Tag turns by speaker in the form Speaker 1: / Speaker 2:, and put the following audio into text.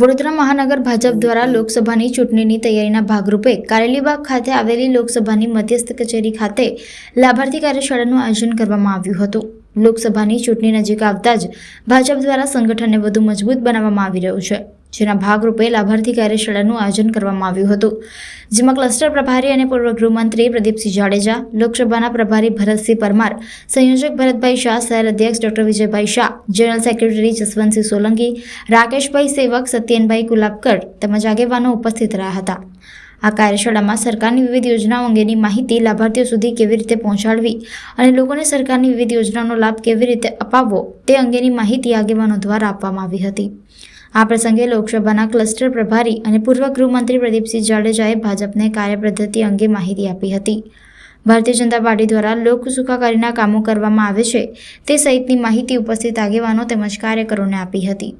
Speaker 1: વડોદરા મહાનગર ભાજપ દ્વારા લોકસભાની ચૂંટણીની તૈયારીના ભાગરૂપે કારેલીબાગ ખાતે આવેલી લોકસભાની મધ્યસ્થ કચેરી ખાતે લાભાર્થી કાર્યશાળાનું આયોજન કરવામાં આવ્યું હતું. લોકસભાની ચૂંટણી નજીક આવતા જ ભાજપ દ્વારા સંગઠનને વધુ મજબૂત બનાવવામાં આવી રહ્યું છે. જેના ભાગરૂપે લાભાર્થી કાર્યશાળાનું આયોજન કરવામાં આવ્યું હતું, જેમાં ક્લસ્ટર પ્રભારી અને પૂર્વ ગૃહમંત્રી પ્રદીપસિંહ જાડેજા, લોકસભાના પ્રભારી ભરતસિંહ પરમાર, સંયોજક ભરતભાઈ શાહ, શહેર અધ્યક્ષ doctor Vijaybhai Shah, general secretary Jaswantsinh Solanki, રાકેશભાઈ સેવક સત્યનભાઈ ગુલાબકર તેમજ આગેવાનો ઉપસ્થિત રહ્યા હતા. આ કાર્યશાળામાં સરકારની વિવિધ યોજનાઓ અંગેની માહિતી લાભાર્થીઓ સુધી કેવી રીતે પહોંચાડવી અને લોકોને સરકારની વિવિધ યોજનાઓનો લાભ કેવી રીતે અપાવવો તે અંગેની માહિતી આગેવાનો દ્વારા આપવામાં આવી હતી. આ પ્રસંગે લોકસભાના ક્લસ્ટર પ્રભારી અને પૂર્વ ગૃહમંત્રી પ્રદીપસિંહ જાડેજાએ ભાજપને કાર્યપદ્ધતિ અંગે માહિતી આપી હતી. ભારતીય જનતા પાર્ટી દ્વારા લોક સુખાકારીના કામો કરવામાં આવે છે તે સહિતની માહિતી ઉપસ્થિત આગેવાનો તેમજ કાર્યકરોને આપી હતી.